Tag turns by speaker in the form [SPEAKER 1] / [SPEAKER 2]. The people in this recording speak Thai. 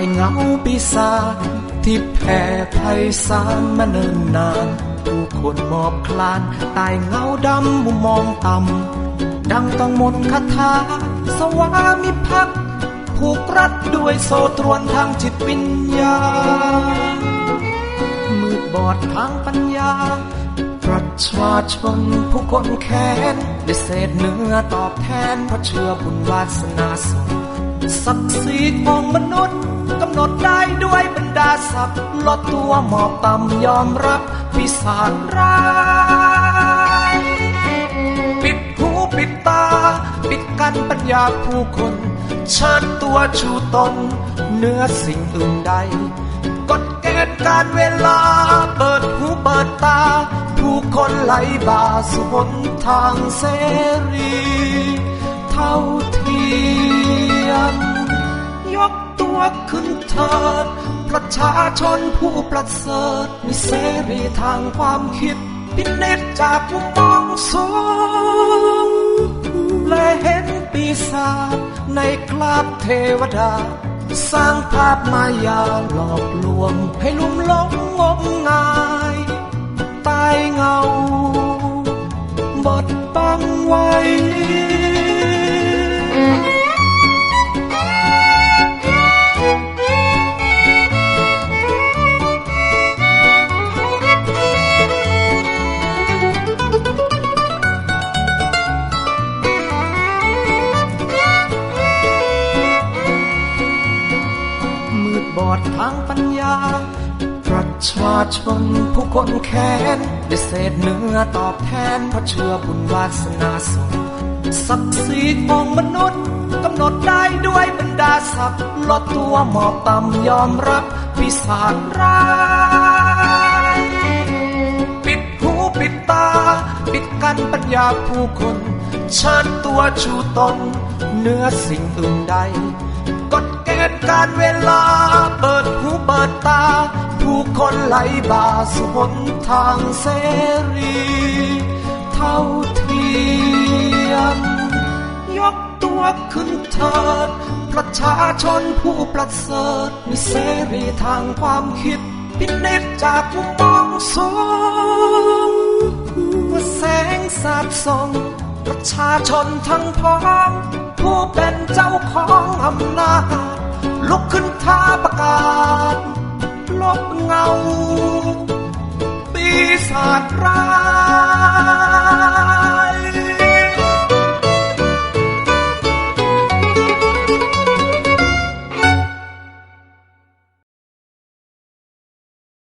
[SPEAKER 1] ายเงาปีศาจที่แผ่ไพศาลมาเนิ่นนาน ผู้คนมอบคลานใต้เงาดำมุมมองต่ำดังต้องมนคาถาสวามิภักดิ์ผูกรัดด้วยโซตรวนทางจิตวิญญาณมืดบอดทางปัญญา ประชาชนผู้คนแค้นได้เศษเนื้อตอบแทนเพราะเชื่อบุญวาสนาส่งศักดิ์ศรีของมนุษย์ กำหนดได้ด้วยบรรดาศักดิ์ลดตัวหมอบต่ำยอมรับพิสารร้ายปิดหูปิดตา ปิดกันปัญญาผู้คนเชิญตัวชูตนเนื้อสิ่งอื่นใดกฎเกณฑ์การเวลา เปิดหูเปิดตา ผู้คนไหลบ่าสู่หนทางเสรี กตัวขึ้นเถิด ประชาชนผู้ประเสริฐมีเสรีทางความคิด พิเนตจากมุมมองสูงและเห็นปีศาจในกราบเทวดา สร้างภาพมายาหลอกลวงให้ลุ่มหลงงมงาย อดทางปัญญา ประชาชนผู้คนแค้นได้เศษเนื้อตอบแทนเพราะเชื่อบุญวาสนาส่งศักดิ์ศรีของมนุษย์กำหนดได้ด้วยบรรดาศักดิ์ลดตัวหมอบต่ำยอมรับพิสารร้ายปิดหูปิดตา ปิดกันปัญญาผู้คนเชิญตัวชูตนเนื้อสิ่งอื่นใดกฎเกณฑ์การเวล ตา ผู้คนไหลบ่าสู่หนทางเสรี เท่าเทียมยกตัวขึ้นเถิด ประชาชนผู้ประเสริฐมีเสรีทางความคิด พิเนตจากมุมมองสูงว่าแสงสาดส่องประชาชนทั้งพ้องผู้เป็นเจ้าของอำนาจลุกขึ้นท้าประกาศ លប់ងៅពីសាស្ត្រា